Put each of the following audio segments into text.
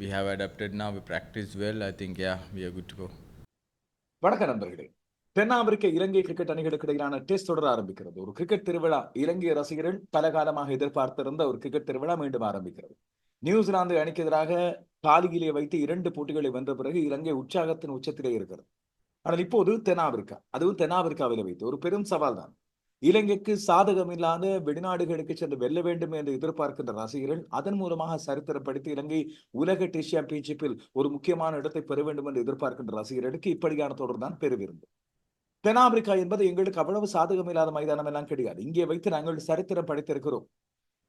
We have adapted நா we practise well I think yeah we are good to go வணக்க நண்பர்களே. தென்னாப்பிரிக்க இலங்கை cricket அணிகளுக்கு இடையிலான டெஸ்ட் தொடர ஆரம்பிக்கிறது. ஒரு கிரிக்கெட் திருவிழா இலங்கை ரசிகர்கள் பல காலமாக எதிர்பார்த்திருந்த ஒரு கிரிக்கெட் திருவிழா மீண்டும் ஆரம்பிக்கிறது. நியூசிலாந்து அணிக்கு எதிராக காலியிலே வைத்து இரண்டு போட்டிகளை வென்ற பிறகு இலங்கை உற்சாகத்தின் உச்சத்திலே இருக்கிறது. ஆனால் இப்போது தென்னாப்பிரிக்கா அதுவும் தென்னாப்பிரிக்காவிலே வைத்து ஒரு பெரும் சவால் தான் இலங்கைக்கு சாதகமில்லாத வெளிநாடுகளுக்கு சென்று வெல்ல வேண்டும் என்று எதிர்பார்க்கின்ற ரசிகர்கள் அதன் மூலமாக சரித்திரப்படுத்தி இலங்கை உலக டெஸ்ட் சாம்பியன்ஷிப்பில் ஒரு முக்கியமான இடத்தை பெற வேண்டும் என்று எதிர்பார்க்கின்ற ரசிகர்களுக்கு இப்படியான தொடர் தான் பெருவிருந்து தென்னாப்பிரிக்கா என்பது எங்களுக்கு அவ்வளவு சாதகம் இல்லாத மைதானம் எல்லாம் கிடையாது. இங்கே வைத்து நாங்கள் சரித்திரம் படைத்திருக்கிறோம்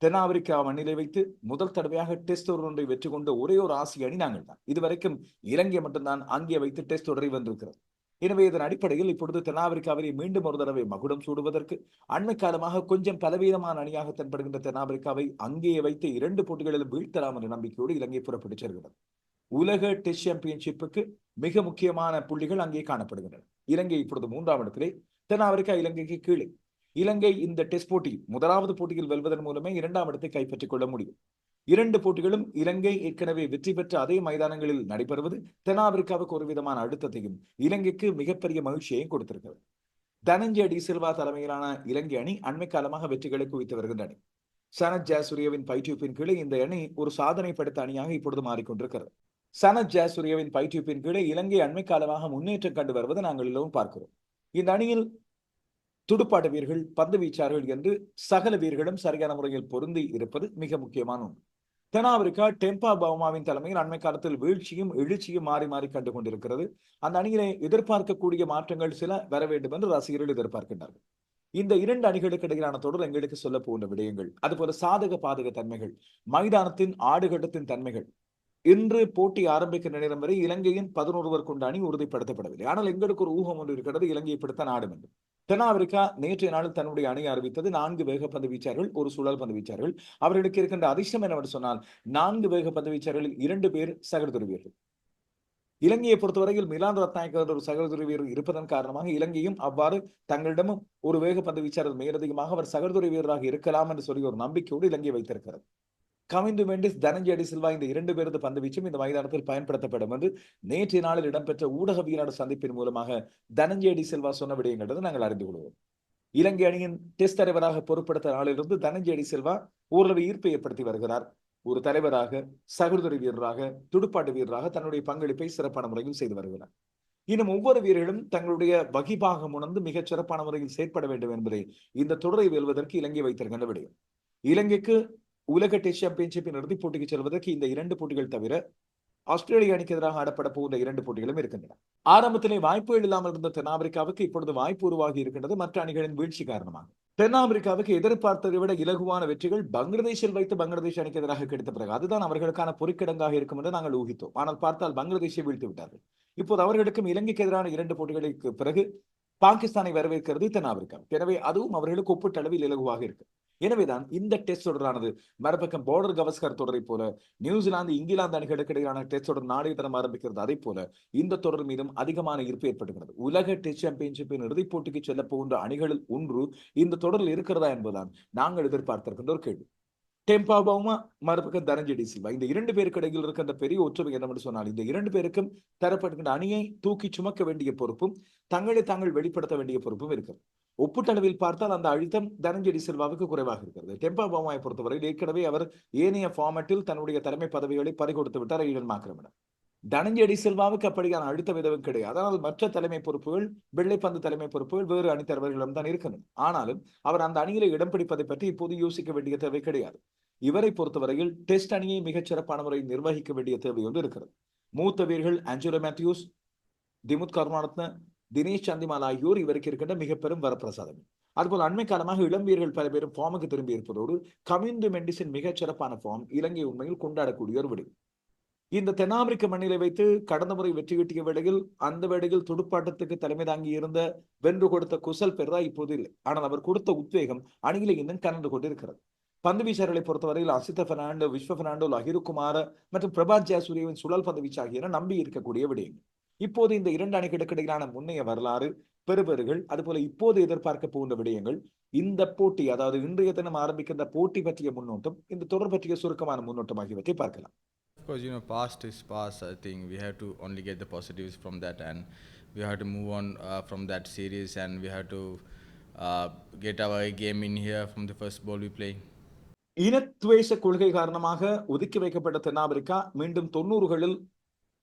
தென்னாப்பிரிக்கா மண்ணிலை வைத்து முதல் தடவையாக டெஸ்ட் தொடர் ஒன்றை வெற்றி கொண்ட ஒரே ஒரு ஆசிய அணி நாங்கள் தான் இதுவரைக்கும் இலங்கை மட்டும்தான் அங்கே வைத்து டெஸ்ட் தொடரை வந்திருக்கிறது எனவே இதன் அடிப்படையில் இப்பொழுது தென்னாப்பிரிக்காவிலே மீண்டும் ஒரு தடவை மகுடம் சூடுவதற்கு அண்மை காலமாக கொஞ்சம் பலவீனமான அணியாக தென்படுகின்ற தென்னாப்பிரிக்காவை அங்கேயே வைத்து இரண்டு போட்டிகளிலும் வீழ்த்தலாம் என்ற நம்பிக்கையோடு இலங்கை புறப்பட்டுச் செல்கிறது. உலக டெஸ்ட் சாம்பியன்ஷிப்புக்கு மிக முக்கியமான புள்ளிகள் அங்கே காணப்படுகின்றன. இலங்கை இப்பொழுது மூன்றாம் இடத்திலே தென்னாப்பிரிக்கா இலங்கைக்கு கீழே. இலங்கை இந்த டெஸ்ட் போட்டி முதலாவது போட்டியில் வெல்வதன் மூலமே இரண்டாம் இடத்தை கைப்பற்றிக் கொள்ள முடியும். இரண்டு போட்டிகளும் இலங்கை ஏற்கனவே வெற்றி பெற்ற அதே மைதானங்களில் நடைபெறுவது தென்னாப்பிரிக்காவுக்கு ஒரு விதமான அழுத்தத்தையும் இலங்கைக்கு மிகப்பெரிய மகிழ்ச்சியையும் கொடுத்திருக்கிறது. தனஞ்சய டி சில்வா தலைமையிலான இலங்கை அணி அண்மை காலமாக வெற்றிகளை குவித்து வருகின்ற சனத் ஜாசூரியவின் பயிற்றுவிப்பின் கீழே இந்த அணி ஒரு சாதனை படைத்த அணியாக இப்பொழுது மாறிக்கொண்டிருக்கிறது. சனத் ஜாசூரியவின் பயிற்றுவிப்பின் கீழே இலங்கை அண்மை காலமாக முன்னேற்றம் கண்டு வருவதை நாங்கள் எல்லோரும் பார்க்கிறோம். இந்த அணியில் துடுப்பாட்ட வீரர்கள் பந்து வீச்சார்கள் என்று சகல வீரர்களும் சரியான முறையில் பொருந்தி இருப்பது மிக முக்கியமான ஒன்று. தென்னாப்பிரிக்கா டெம்பா பவுமாவின் தலைமையில் அண்மை காலத்தில் வீழ்ச்சியும் எழுச்சியும் மாறி மாறி கண்டு கொண்டிருக்கிறது. அந்த அணியிலே எதிர்பார்க்கக்கூடிய மாற்றங்கள் சில வர வேண்டும் என்று ரசிகர்கள் எதிர்பார்க்கின்றார்கள். இந்த இரண்டு அணிகளுக்கு இடையிலான தொடர் எங்களுக்கு சொல்ல போகின்ற விடயங்கள் அதுபோல சாதக பாதக தன்மைகள் மைதானத்தின் ஆடுகட்டத்தின் தன்மைகள். இன்று போட்டி ஆரம்பிக்கிற நேரம் வரை இலங்கையின் பதினொருவர் கொண்ட அணி உறுதிப்படுத்தப்படவில்லை. ஆனால் எங்களுக்கு ஒரு ஊகம் ஒன்று இருக்கிறது இலங்கையை இப்படித்தான் ஆடும் என்று தென்னாப்பிரிக்கா நேற்றைய நாளில் தன்னுடைய அணியை அறிவித்தது நான்கு வேக பந்து வீச்சார்கள் ஒரு சுழல் பந்து வீச்சார்கள் அவர்களுக்கு இருக்கின்ற அதிர்ஷ்டம் என்னவென்று சொன்னால் நான்கு வேக பந்து வீச்சார்களில் இரண்டு பேர் சகோதரவியர்கள் இலங்கையை பொறுத்தவரையில் மிலான் ரத்நாயக்க ஒரு சகோதரி வீரர் இருப்பதன் காரணமாக இலங்கையும் அவ்வாறு தங்களிடமும் ஒரு வேக பந்து வீச்சாளர் மேலதிகமாக அவர் சகோதரி வீரராக இருக்கலாம் என்று சொல்லி ஒரு நம்பிக்கையோடு இலங்கை வைத்திருக்கிறது. கவிந்து மெண்டிஸ் தனஞ்சயடி சில்வா இந்த இரண்டு பேரது பந்து வீச்சும் இந்த மைதானத்தில் பயன்படுத்தப்படும். என்று நேற்றைய நாளில் இடம்பெற்ற ஊடகவியலாளர் சந்திப்பின் மூலமாக தனஞ்சயடி சில்வா சொன்ன விடயங்கிறது நாங்கள் அறிந்து கொள்வோம். இலங்கை அணியின் டெஸ்ட் தலைவராக பொறுப்படுத்த நாளிலிருந்து தனஞ்சயடி சில்வா ஓரளவு ஈர்ப்பை ஏற்படுத்தி வருகிறார். ஒரு தலைவராக சகோதரி வீரராக துடுப்பாட்டு வீரராக தன்னுடைய பங்களிப்பை சிறப்பான முறையில் செய்து வருகிறார். இன்னும் ஒவ்வொரு வீரர்களும் தங்களுடைய வகிபாகம் உணர்ந்து மிகச் சிறப்பான முறையில் செயற்பட வேண்டும் என்பதை இந்த தொடரை வெல்வதற்கு இலங்கை வைத்திருக்கின்ற விடயம். இலங்கைக்கு உலக டெஸ்ட் சாம்பியன்ஷிப்பின் இறுதிப் போட்டிக்கு செல்வதற்கு இந்த இரண்டு போட்டிகள் தவிர ஆஸ்திரேலிய அணிக்கு எதிராக ஆடப்பட போகின்ற இரண்டு போட்டிகளும் இருக்கின்றன. ஆரம்பத்திலே வாய்ப்புகள் இல்லாமல் இருந்த தென்னாப்பிரிக்காவுக்கு இப்பொழுது வாய்ப்பு உருவாகி இருக்கின்றது மற்ற அணிகளின் வீழ்ச்சி காரணமாக. தென்னாப்பிரிக்காவுக்கு எதிர்பார்த்ததை விட இலகுவான வெற்றிகள் பங்களாதேஷில் வைத்து பங்களாதேஷ் அணிக்கு எதிராக கிடைத்த பிறகு அதுதான் அவர்களுக்கான பொறிக்கிடங்காக இருக்கும் என்று நாங்கள் ஊகித்தோம். ஆனால் பார்த்தால் பங்களாதேஷை வீழ்த்து விட்டார்கள். இப்போது அவர்களுக்கும் இலங்கைக்கு எதிரான இரண்டு போட்டிகளுக்கு பிறகு பாகிஸ்தானை வரவேற்கிறது தென்னாப்பிரிக்கா. எனவே அதுவும் அவர்களுக்கு ஒப்பீட்டளவில் இலகுவாக இருக்கு. எனவேதான் இந்த டெஸ்ட் தொடரானது. மறுபக்கம் பார்டர் கவஸ்கர் தொடரை போல நியூசிலாந்து இங்கிலாந்து அணிகளுக்கு இடையிலான டெஸ்ட் தொடர் நாளைய தினம் ஆரம்பிக்கிறது. அதே போல இந்த தொடர் மீதும் அதிகமான ஈர்ப்பு ஏற்படுகிறது உலக டெஸ்ட் சாம்பியன்ஷிப்பின் இறுதிப் போட்டிக்கு செல்ல போகின்ற அணிகளில் ஒன்று இந்த தொடரில் இருக்கிறதா என்பதுதான் நாங்கள் எதிர்பார்த்திருக்கின்ற ஒரு கேள்வி. டெம்பா பவுமா மறுபக்கம் தனஞ்செடி சில்வா. இந்த இரண்டு பேருக்கு இடையில் இருக்க அந்த பெரிய ஒற்றுமை என்னவென்று சொன்னால் இந்த இரண்டு பேருக்கும் தரப்படுகின்ற அணியை தூக்கி சுமக்க வேண்டிய பொறுப்பும் தங்களை தாங்கள் வெளிப்படுத்த வேண்டிய பொறுப்பும் இருக்கிறது. ஒப்புட்டளவில் பார்த்தால் அந்த அழுத்தம் தனஞ்செடி செல்வாவுக்கு குறைவாக இருக்கிறது. டெம்பா பவுமாவை பொறுத்தவரையில் ஏற்கனவே அவர் ஏனைய ஃபார்மேட்டில் தன்னுடைய தலைமை பதவிகளை பறிகொடுத்து விட்டார் ஈடன் மாக்கிரமிடம் தனஞ்செடி செல்வாவுக்கு அப்படியான அழுத்தம் எதுவும் கிடையாது. ஆனால் மற்ற தலைமை பொறுப்புகள் வெள்ளைப்பந்து தலைமை பொறுப்புகள் வேறு அணித்தலைவர்களிடம் தான் இருக்கணும். ஆனாலும் அவர் அந்த அணியில இடம் பிடிப்பதை பற்றி இப்போது யோசிக்க வேண்டிய தேவை கிடையாது. இவரை பொறுத்தவரையில் டெஸ்ட் அணியை மிகச் சிறப்பான முறையில் நிர்வகிக்க வேண்டிய தேவை ஒன்று இருக்கிறது. மூத்த வீரர்கள் ஆஞ்சலோ மேத்யூஸ் திமுத் கருணாரத்ன தினேஷ் சந்திமால் ஆகியோர் இவருக்கு இருக்கின்ற மிக பெரும் வரப்பிரசாதம். அதுபோல் அண்மை காலமாக இளம் வீரர்கள் பல பேரும் ஃபார்முக்கு திரும்பி இருப்பதோடு கமிந்து மெண்டிஸின் மிகச் சிறப்பான ஃபார்ம் இலங்கை உண்மையில் கொண்டாடக்கூடிய ஒரு விடு இந்த தென்னாப்பிரிக்க மண்ணிலை வைத்து கடந்த முறை வெற்றி கிட்டிய வேளையில் அந்த வேளையில் துடுப்பாட்டத்துக்கு தலைமை தாங்கி இருந்த வென்று கொடுத்த குசல் பெருதா இப்போது இல்லை. ஆனால் அவர் கொடுத்த உத்வேகம் அணியில இன்னும் கலந்து கொண்டிருக்கிறது. பந்து வீச்சாளர்களை பொறுத்தவரையில் அசித்த பெர்னாண்டோ விஸ்வ பெர்னாண்டோ லஹிருகுமார மற்றும் பிரபாத் ஜாசூரியவின் சுழல் பந்து வீச்சு ஆகியன நம்பி இருக்கக்கூடிய விடயங்கள். இப்போது இந்த இரண்டு அணிகளுக்கு இடையிலான முன்னைய வரலாறு பெறுபேறுகள் அதுபோல இப்போது எதிர்பார்க்க போகின்ற விடயங்கள் இந்த போட்டி அதாவது இன்றைய தினம் ஆரம்பிக்கின்ற போட்டி பற்றிய முன்னோட்டம் இந்த தொடர் பற்றிய சுருக்கமான முன்னோட்டம் ஆகியவற்றை பார்க்கலாம் course, you know, past is past. I think we have to only get the positives from that, and we have to move on uh, from that series, and we have to uh, get our game in here from the first ball we play. இனத்துவேஷ கொள்கை காரணமாக ஒதுக்கி வைக்கப்பட்ட தென்னாப்பிரிக்கா மீண்டும் தொண்ணூறுகளில்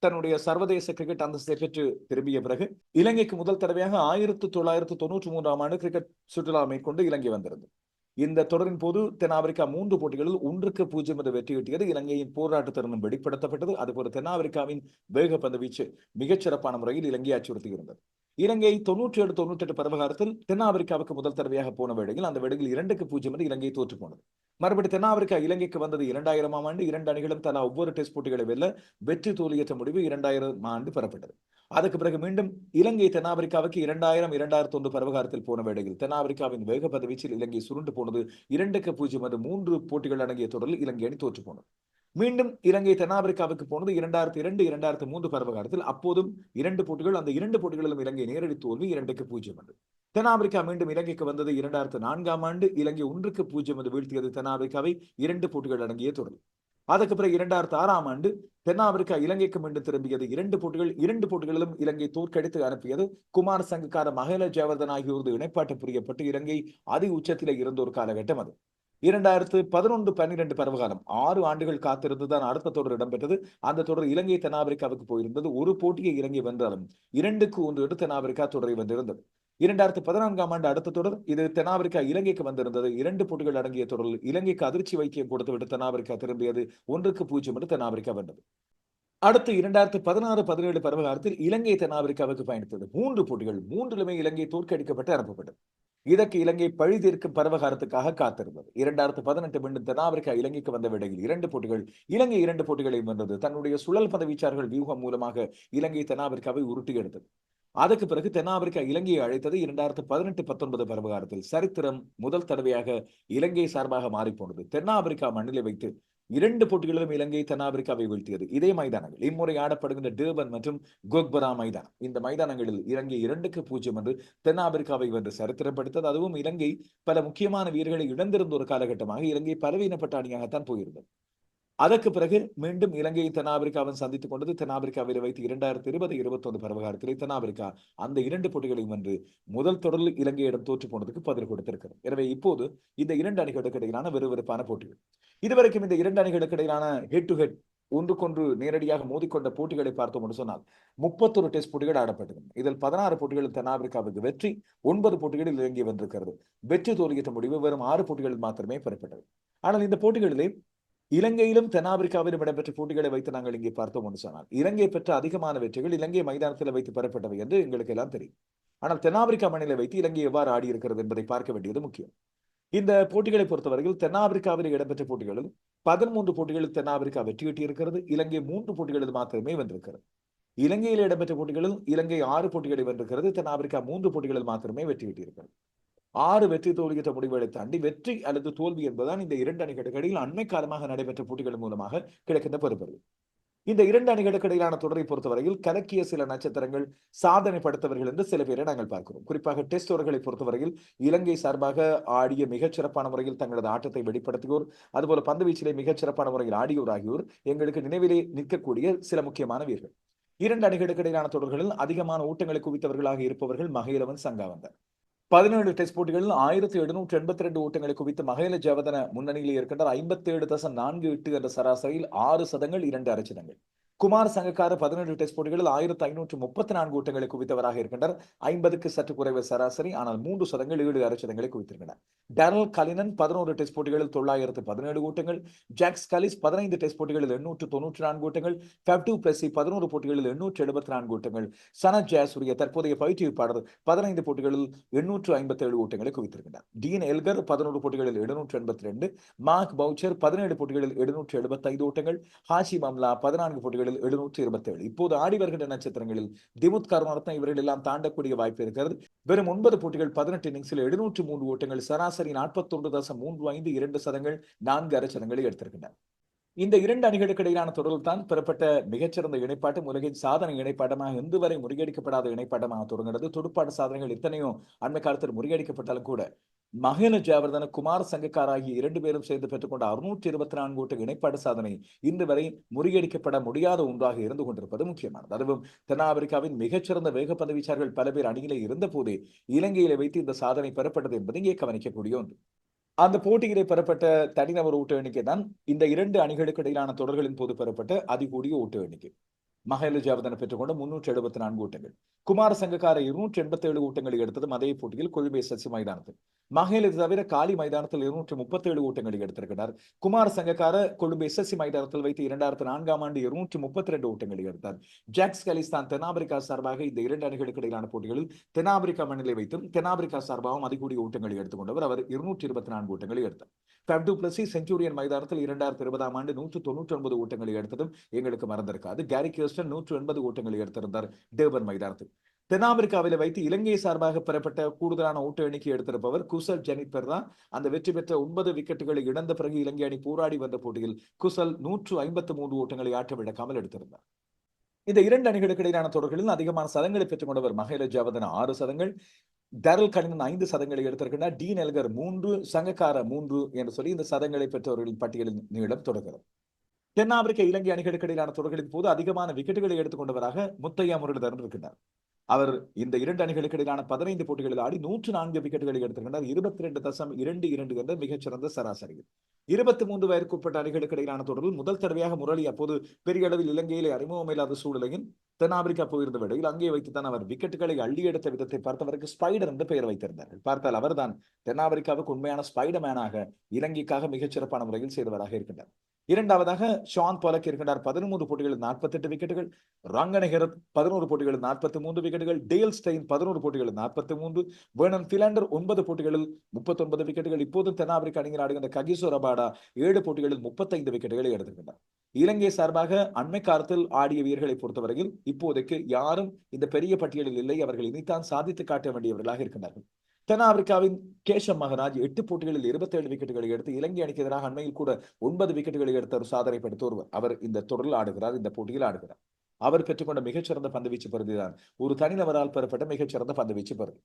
தன்னுடைய சர்வதேச cricket அந்தஸ்தை பெற்று திரும்பிய பிறகு இலங்கைக்கு முதல் தடவையாக ஆயிரத்தி தொள்ளாயிரத்தி தொண்ணூற்றி மூன்றாம் ஆண்டு கிரிக்கெட் சுற்றுலா மேற்கொண்டு இலங்கை வந்திருந்தது. இந்த தொடரின் போது தென்னாப்பிரிக்கா மூன்று போட்டிகளில் ஒன்றுக்கு பூஜ்ஜியம் என்று வெற்றியிட்டியது இலங்கையின் போராட்ட திறனும் வெளிப்படுத்தப்பட்டது. அதுபோல தென்னாப்பிரிக்காவின் வேகப்பந்து வீச்சு மிகச்சிறப்பான முறையில் இலங்கை அச்சுறுத்தியிருந்தது. இலங்கை தொண்ணூற்றி ஏழு தொண்ணூற்றி எட்டு பருவகாலத்தில் தென்னாப்பிரிக்காவுக்கு முதல் தடவையாக போன வேளையில் அந்த வேளையில் இரண்டுக்கு பூஜ்ஜியம் என்று இலங்கை தோற்று போனது. மறுபடி தென்னாப்பிரிக்கா இலங்கைக்கு வந்தது இரண்டாயிரமாம் ஆண்டு இரண்டு அணிகளும் தலா ஒவ்வொரு டெஸ்ட் போட்டிகளை வெல்ல வெற்றி தோல்வியற்ற முடிவு இரண்டாயிரம் ஆண்டு பெறப்பட்டது. அதுக்கு பிறகு மீண்டும் இலங்கை தென்னாப்பிரிக்காவுக்கு இரண்டாயிரம் இரண்டாயிரத்தி ஒன்று பரவகாரத்தில் போன வேளையில் தென்னாப்பிரிக்காவின் வேக பதவீச்சில் இலங்கை சுருண்டு போனது இரண்டுக்கு பூஜ்ஜியம் என்று மூன்று போட்டிகள் அடங்கிய தொடரில் இலங்கை அணி தோற்று போனது. மீண்டும் இலங்கை தென்னாப்பிரிக்காவுக்கு போனது இரண்டாயிரத்தி இரண்டு இரண்டாயிரத்தி மூன்று பருவகாலத்தில். அப்போதும் இரண்டு போட்டிகள் அந்த இரண்டு போட்டிகளிலும் இலங்கை நேரடி தோல்வி இரண்டுக்கு பூஜ்ஜியம் என்று. தென்னாப்பிரிக்கா மீண்டும் இலங்கைக்கு வந்தது இரண்டாயிரத்து நான்காம் ஆண்டு. இலங்கை ஒன்றுக்கு பூஜ்ஜியம் என்று வீழ்த்தியது தென்னாப்பிரிக்காவை இரண்டு போட்டிகள் அடங்கிய தொடர். அதற்கு பிறகு இரண்டாயிரத்து ஆறாம் ஆண்டு தென்னாப்பிரிக்கா இலங்கைக்கு மீண்டும் திரும்பியது இரண்டு போட்டிகள். இரண்டு போட்டிகளிலும் இலங்கை தோற்கடித்து அனுப்பியது குமார் சங்கக்கார மகேல ஜெயவர்தன் ஆகியோரது இணைப்பாட்டு புரியப்பட்டு இலங்கை அதி உச்சத்திலே இருந்த ஒரு காலகட்டம் அது. இரண்டாயிரத்து பதினொன்று பன்னிரண்டு பருவகாலம். ஆறு ஆண்டுகள் காத்திருந்துதான் அடுத்த தொடர் இடம்பெற்றது. அந்த தொடர் இலங்கை தென்னாப்பிரிக்காவுக்கு போயிருந்தது. ஒரு போட்டியை இலங்கை வென்றாலும் இரண்டுக்கு ஒன்று எடுத்து தென்னாப்பிரிக்கா தொடரை வென்றிருந்தது. இரண்டாயிரத்து பதினான்காம் ஆண்டு அடுத்த தொடர் இது தென்னாப்பிரிக்கா இலங்கைக்கு வந்திருந்தது. இரண்டு போட்டிகள் அடங்கிய தொடரில் இலங்கைக்கு அதிர்ச்சி வைத்தியம் கொடுத்துவிட்டு தென்னாப்பிரிக்கா திரும்பியது. ஒன்றுக்கு பூஜ்ஜியம் என்று தென்னாப்பிரிக்கா வென்றது. அடுத்து இரண்டாயிரத்து பதினாறு பதினேழு பருவகாலத்தில் இலங்கை தென்னாப்பிரிக்காவுக்கு பயணித்தது. மூன்று போட்டிகள் மூன்றிலுமே இலங்கை தோற்கடிக்கப்பட்டு அனுப்பப்பட்டது இதற்கு இலங்கை பழி தீர்க்கும் பரவகாரத்துக்காக காத்திருந்தது. இரண்டாயிரத்து பதினெட்டு மீண்டும் தென்னாப்பிரிக்கா இலங்கைக்கு வந்த வேளையில் இரண்டு போட்டிகள் இலங்கை இரண்டு போட்டிகளை வென்றது. தன்னுடைய சுழல் பதவீச்சார்கள் வியூகம் மூலமாக இலங்கை தென்னாப்பிரிக்காவை உருட்டி எடுத்தது. அதற்கு பிறகு தென்னாப்பிரிக்கா இலங்கையை அழைத்தது இரண்டாயிரத்து பதினெட்டு பத்தொன்பது பரவகாரத்தில் சரித்திரம் முதல் தடவையாக இலங்கை சார்பாக மாறிப்போனது. தென்னாப்பிரிக்கா மண்ணிலை வைத்து இரண்டு போட்டிகளிலும் இலங்கை தென்னாப்பிரிக்காவை வீழ்த்தியது. இதே மைதானங்கள். இம்முறை ஆடப்படுகின்ற டேபன் மற்றும் கோக்பரா மைதானம். இந்த மைதானங்களில் இலங்கை இரண்டுக்கு பூஜ்ஜியம் என்று தென்னாப்பிரிக்காவை வென்று சரித்திரப்படுத்தது. அதுவும் இலங்கை பல முக்கியமான வீரர்களை இழந்திருந்த ஒரு காலகட்டமாக இலங்கை பலவீனப்பட்ட அணியாகத்தான் போயிருந்தது. அதற்கு பிறகு மீண்டும் இலங்கையை தென்னாப்பிரிக்காவும் சந்தித்துக் கொண்டது. தென்னாப்பிரிக்காவில் வைத்து இரண்டாயிரத்தி இருபது இருபத்தி ஒன்று பருவகாலத்தில் தென்னாப்பிரிக்கா அந்த இரண்டு போட்டிகளையும் வென்று முதல் தொடரில் இலங்கையிடம் தோற்று போனதுக்கு பதில் கொடுத்திருக்கிறது. எனவே இப்போது இந்த இரண்டு அணிகளுக்கு இடையிலான விறுவிறுப்பான போட்டிகள். இதுவரைக்கும் இந்த இரண்டு அணிகளுக்கு இடையிலான ஹெட் டு ஹெட் ஒன்றுக்கொன்று நேரடியாக மோதிக்கொண்ட போட்டிகளை பார்த்தோம் என்று சொன்னால் முப்பத்தொரு டெஸ்ட் போட்டிகள் ஆடப்பட்டது இதில் பதினாறு போட்டிகளில் தென்னாப்பிரிக்காவுக்கு வெற்றி ஒன்பது போட்டிகளில் இலங்கை வென்றிருக்கிறது. வெற்றி தோல்வியற்ற முடிவு வெறும் ஆறு போட்டிகளில் மாத்திரமே பெறப்பட்டது. ஆனால் இந்த போட்டிகளிலே இலங்கையிலும் தென்னாப்பிரிக்காவிலும் இடம்பெற்ற போட்டிகளை வைத்து நாங்கள் இங்கே பார்த்தோம் என்று சொன்னால் இலங்கை பெற்ற அதிகமான வெற்றிகள் இலங்கை மைதானத்தில் வைத்து பெறப்பட்டவை என்று எங்களுக்கு எல்லாம் தெரியும். ஆனால் தென்னாப்பிரிக்கா மண்ணிலை வைத்து இலங்கை எவ்வாறு ஆடி இருக்கிறது என்பதை பார்க்க வேண்டியது முக்கியம். இந்த போட்டிகளை பொறுத்தவரையில் தென்னாப்பிரிக்காவில் இடம்பெற்ற போட்டிகளில் பதிமூன்று போட்டிகளில் தென்னாப்பிரிக்கா வெற்றி இருக்கிறது இலங்கை மூன்று போட்டிகளில் மாத்திரமே வென்றிருக்கிறது. இலங்கையில் இடம்பெற்ற போட்டிகளில் இலங்கை ஆறு போட்டிகளை வென்றிருக்கிறது தென்னாப்பிரிக்கா மூன்று போட்டிகளில் மாத்திரமே வெற்றி இருக்கிறது ஆறு வெற்றி தோல்வியற்ற முடிவுகளை தாண்டி வெற்றி அல்லது தோல்வி என்பதுதான் இந்த இரண்டு அணிகளுக்கு இடையில் அண்மை காலமாக நடைபெற்ற போட்டிகள் மூலமாக கிடைக்கின்ற பெறுபொருள் இந்த இரண்டு அணிகளுக்கு இடையிலான தொடரை பொறுத்தவரையில் கலக்கிய சில நட்சத்திரங்கள் சாதனை படுத்தவர்கள் என்று சில பேரை நாங்கள் பார்க்கிறோம். குறிப்பாக டெஸ்ட் தொடர்களை பொறுத்தவரையில் இலங்கை சார்பாக ஆடிய மிகச்சிறப்பான முறையில் தங்களது ஆட்டத்தை வெளிப்படுத்தியோர் அதுபோல பந்து மிகச்சிறப்பான சிறப்பான முறையில் ஆடியோர் ஆகியோர் எங்களுக்கு நினைவிலே நிற்கக்கூடிய சில முக்கியமான வீரர்கள். இரண்டு அணிகளுக்கு இடையிலான தொடர்களில் அதிகமான ஊட்டங்களை குவித்தவர்களாக இருப்பவர்கள் மகையிலவன் சங்காவந்தன் பதினேழு டெஸ்ட் போட்டிகளில் ஆயிரத்தி எழுநூற்றி எண்பத்தி ரெண்டு ஓட்டங்களை குவித்து மகேல ஜெவதன முன்னணியில் இருக்கின்றார் ஐம்பத்தி ஏழு தசம் நான்கு எட்டு என்ற சராசரியில் ஆறு சதங்கள் இரண்டு அரைச்சதங்கள். குமார் சங்கக்கார பதினேழு டெஸ்ட் போட்டிகளில் ஆயிரத்தி ஐநூற்று முப்பத்தி நான்கு ஓட்டங்களை குவித்தவராக இருக்கின்றனர் ஐம்பதுக்கு சற்று குறைவு சராசரி ஆனால் மூன்று சதங்கள் ஏழு அரைச்சதங்களை குவித்திருக்கின்றனர் டேரல் கலினன் பதினோரு டெஸ்ட் போட்டிகளில் தொள்ளாயிரத்து பதினேழு ஓட்டங்கள் ஜாக்ஸ் கலிஸ் பதினைந்து டெஸ்ட் போட்டிகளில் எண்ணூற்று தொன்னூற்றி நான்கு ஓட்டங்கள் ஃபெப்டூ பிளஸி பதினோரு போட்டிகளில் எண்ணூற்று எழுபத்தி நான்கு ஓட்டங்கள் சனத் ஜாசூரிய தற்போதைய பயிற்றுவிப்பாளர் பதினைந்து போட்டிகளில் எண்ணூற்று ஐம்பத்தி ஏழு ஓட்டங்களை குவித்திருக்கிறார் டீன் எல்கர் பதினோரு போட்டிகளில் எழுநூற்று எண்பத்தி ரெண்டு மார்க் பவுச்சர் பதினேழு போட்டிகளில் எழுநூற்று எழுபத்தைந்து ஓட்டங்கள் ஹாஷி மம்லா பதினான்கு போட்டிகளில் நட்சத்திரங்களில் எழுநூற்றி இருபத்தி ஏழு இப்போது ஆடி வருகின்ற நட்சத்திரங்களில் திமுத் கருணாரத்ன இவர்கள் எல்லாம் தாண்டக்கூடிய வாய்ப்பு இருக்கிறது. வெறும் ஒன்பது போட்டிகள் பதினெட்டு இன்னிங்ஸில் எழுநூற்று மூன்று ஓட்டங்கள் சராசரி நாற்பத்தொன்று தசம் மூன்று ஐந்து இரண்டு சதங்கள் நான்கு அரசதங்களை எடுத்திருக்கின்றன இந்த இரண்டு அணிகளுக்கு இடையிலான தொடரில் தான் பெறப்பட்ட மிகச்சிறந்த இணைப்பாட்டம் உலகின் சாதனை இணைப்பாட்டமாக இன்று வரை முறியடிக்கப்படாத இணைப்பாட்டமாக தொடங்குகிறது. துடுப்பாட்ட சாதனைகள் இத்தனையும் அண்மை காலத்தில் முறியடிக்கப்பட்டாலும் கூட மகேல ஜெயவர்தன குமார் சங்கக்கார் ஆகிய இரண்டு பேரும் சேர்ந்து பெற்றுக்கொண்ட அறுநூற்றி இருபத்தி நான்கு ஓட்டு இணைப்பாடு சாதனை இன்று வரை முறியடிக்கப்பட முடியாத ஒன்றாக இருந்து கொண்டிருப்பது முக்கியமானது. அதுவும் தென்னாப்பிரிக்காவின் மிகச்சிறந்த வேக பதவிச்சார்கள் பல பேர் அணியிலே இருந்த போதே இலங்கையில வைத்து இந்த சாதனை பெறப்பட்டது என்பது இங்கே கவனிக்கக்கூடிய ஒன்று. அந்த போட்டியிலே பெறப்பட்ட தனிநபர் ஓட்டு எண்ணிக்கை தான் இந்த இரண்டு அணிகளுக்கு இடையிலான தொடர்களின் போது பெறப்பட்ட அதிகூடிய ஓட்டு எண்ணிக்கை. மகேல ஜாவதனை பெற்றுக்கொண்ட முன்னூற்றி எழுபத்தி நான்கு ஓட்டங்கள். குமார சங்கக்கார இருநூற்றி எண்பத்தி ஏழு ஓட்டங்களை எடுத்ததும் அதே போட்டியில் கொழும்பு சசி மைதானத்தில். மகளிர் தவிர காலி மைதானத்தில் இருநூற்றி முப்பத்தி ஏழு ஓட்டங்களை எடுத்திருக்கிறார். குமார சங்கக்கார கொழும்பு எஸ்எஸ்சி மைதானத்தில் வைத்து இரண்டாயிரத்தி நான்காம் ஆண்டு இருநூற்றி முப்பத்தி ரெண்டு ஓட்டங்களை எடுத்தார். ஜாக்ஸ் கலிஸ்தான் தென்னாப்பிரிக்கா சார்பாக இந்த இரண்டு அணிகளுக்கு இடையிலான போட்டிகளில் தென்னாப்பிரிக்கா மண்ணிலை வைத்தும் தென்னாப்பிரிக்கா சார்பாகவும் அதிகூடிய ஓட்டங்களை எடுத்துக்கொண்டவர். அவர் இருநூற்றி இருபத்தி நான்கு ஓட்டங்களை எடுத்தார். ஃபேப் பிளஸி செஞ்சுரியன் மைதானத்தில் இரண்டாயிரத்தி இருபதாம் ஆண்டு நூற்று தொண்ணூற்றி ஒன்பது ஓட்டங்களை எடுத்ததும் எங்களுக்கு மறந்திருக்காது. கேரி கியோஸ்டன் நூற்று எண்பது ஓட்டங்களை எடுத்திருந்தார் டேபன் மைதானத்தில். தென்னாப்பிரிக்காவில் வைத்து இலங்கை சார்பாக பெறப்பட்ட கூடுதலான ஓட்டு எண்ணிக்கை எடுத்திருப்பவர் குசல் ஜெனித் தான். அந்த வெற்றி பெற்ற ஒன்பது விக்கெட்டுகளை இழந்த பிறகு இலங்கை அணி போராடி வந்த போட்டியில் குசல் நூற்று ஐம்பத்து மூன்று ஓட்டங்களை ஆற்ற எடுத்திருந்தார். இந்த இரண்டு அணிகளுக்கு இடையிலான தொடர்களில் அதிகமான சதங்களை பெற்றுக் கொண்டவர் மகேல ஜாவதன ஆறு சதங்கள். டரல் கலினன் ஐந்து சதங்களை எடுத்திருக்கின்ற டி நெல்கர் மூன்று சங்கக்கார மூன்று என்று சொல்லி இந்த சதங்களை பெற்றவர்களின் பட்டியலின் நீளம் தொடர்கிறது தென்னாப்பிரிக்க இலங்கை அணிகளுக்கு இடையிலான தொடர்களின் போது அதிகமான விக்கெட்டுகளை எடுத்துக்கொண்டவராக முத்தையா முரளிதரன் இருக்கின்றார். அவர் இந்த இரண்டு அணிகளுக்கு இடையிலான பதினைந்து போட்டிகளில் ஆடி நூற்று நான்கு விக்கெட்டுகளை எடுத்திருக்கின்றார். இருபத்தி ரெண்டு தசம் இரண்டு இரண்டு என்ற மிகச்சிறந்த சராசரி. இருபத்தி மூன்று வயதுக்குட்பட்ட அணிகளுக்கு இடையிலான தொடரில் முதல் தடவையாக முரளி அப்போது பெரிய அளவில் இலங்கையிலே அறிமுகம் இல்லாத தென் தென்னாப்பிரிக்கா போயிருந்த வேளையில் அங்கே வைத்துதான் அவர் விக்கெட்டுகளை அள்ளி எடுத்த விதத்தை பார்த்தவருக்கு ஸ்பைடர் என்று பெயர் வைத்திருந்தார்கள். பார்த்தால் அவர்தான் தென்னாப்பிரிக்காவுக்கு உண்மையான ஸ்பைடர்மேனாக இலங்கைக்காக மிகச்சிறப்பான முறையில் செய்தவராக இருக்கின்றார். இரண்டாவதாக ஷான் பாலக் இருக்கின்றார். பதினொன்று போட்டிகளில் நாற்பத்தி எட்டு விக்கெட்டுகள். ரங்கன பதினோரு போட்டிகளில் நாற்பத்தி மூன்று விக்கெட்டுகள். டேல் ஸ்டெயின் பதினோரு போட்டிகளில் நாற்பத்தி மூன்று. வேணன் பிலாண்டர் ஒன்பது போட்டிகளில் முப்பத்தொன்பது விக்கெட்டுகள். இப்போதும் தென்னாப்பிரிக்க அணியில் ஆடுகின்ற ககிசோ ரபாடா ஏழு போட்டிகளில் முப்பத்தைந்து விக்கெட்டுகளை எடுத்திருக்கின்றார். இலங்கை சார்பாக அண்மை காலத்தில் ஆடிய வீரர்களை பொறுத்தவரையில் இப்போதைக்கு யாரும் இந்த பெரிய பட்டியலில் இல்லை. அவர்கள் இனித்தான் சாதித்து காட்ட வேண்டியவர்களாக இருக்கின்றார்கள். தென்னாப்பிரிக்காவின் கேஷம் மகராஜ் எட்டு போட்டிகளில் இருபத்தேழு விக்கெட்டுகளை எடுத்து இலங்கை அணிக்கு எதிராக அண்மையில் கூட ஒன்பது விக்கெட்டுகளை எடுத்த ஒரு சாதனை படுத்த ஒருவர். அவர் இந்த தொடரில் ஆடுகிறார் இந்த போட்டியில் ஆடுகிறார். அவர் பெற்றுக்கொண்ட மிகச்சிறந்த பந்துவீச்சு பருதிதான். ஒரு தனிநபரால் பெறப்பட்ட மிகச்சிறந்த பந்துவீச்சு பருதி.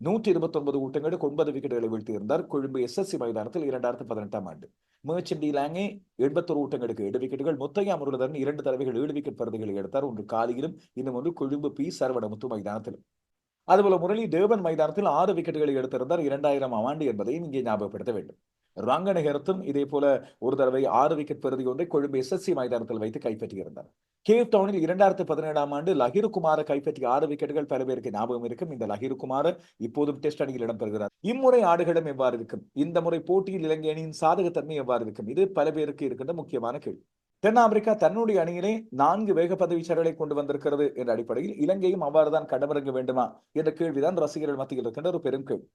நூற்றி இருபத்தி ஒன்பது ஊட்டங்களுக்கு ஒன்பது விக்கெட்டுகளை வீழ்த்தியிருந்தார் கொழும்பு எஸ்எஸ்சி மைதானத்தில் இரண்டாயிரத்தி பதினெட்டாம் ஆண்டு. மேர்ச்சன் டி லாங்கே எண்பத்தொரு ஊட்டங்களுக்கு ஏழு விக்கெட்டுகள் முத்தையா முருகதரன் இரண்டு தடவைகள் ஏழு விக்கெட் பருதிகளை எடுத்தார். ஒன்று காலியிலும் இன்னும் ஒன்று கொழும்பு பி சரவணமுத்து மைதானத்திலும். அதுபோல முரளி தேவன் மைதானத்தில் ஆறு விக்கெட்டுகளை எடுத்திருந்தார். இரண்டாயிரம் ஆண்டு என்பதையும் இங்கே ஞாபகப்படுத்த வேண்டும். ரங்கநகரத்தும் இதே போல ஒரு தடவை ஆறு விக்கெட் பெறுதி ஒன்றை கொழும்பு எஸ்எஸ்சி மைதானத்தில் வைத்து கைப்பற்றியிருந்தார். கேப் டவுனில் இரண்டாயிரத்தி பதினேழாம் ஆண்டு லஹிரு குமார கைப்பற்றிய ஆறு விக்கெட்டுகள் பல பேருக்கு ஞாபகம் இருக்கும். இந்த லஹிரு இப்போதும் டெஸ்ட் அணியில் இடம்பெறுகிறார் இம்முறை ஆடுகளும் எவ்வாறு இருக்கும்? இந்த முறை போட்டியில் இலங்கை அணியின் சாதகத்தன்மை எவ்வாறு இருக்கும்? இது பல பேருக்கு இருக்கின்ற முக்கியமான கேள்வி. தென்னாப்பிரிக்கா தன்னுடைய அணியிலே நான்கு வேக பதவிச்சாரர்களை கொண்டு வந்திருக்கிறது என்ற அடிப்படையில் இலங்கையும் அவ்வாறுதான் கடமிறங்க வேண்டுமா என்ற கேள்விதான் ரசிகர்கள் மத்தியில் இருக்கின்ற ஒரு பெரும் கேள்வி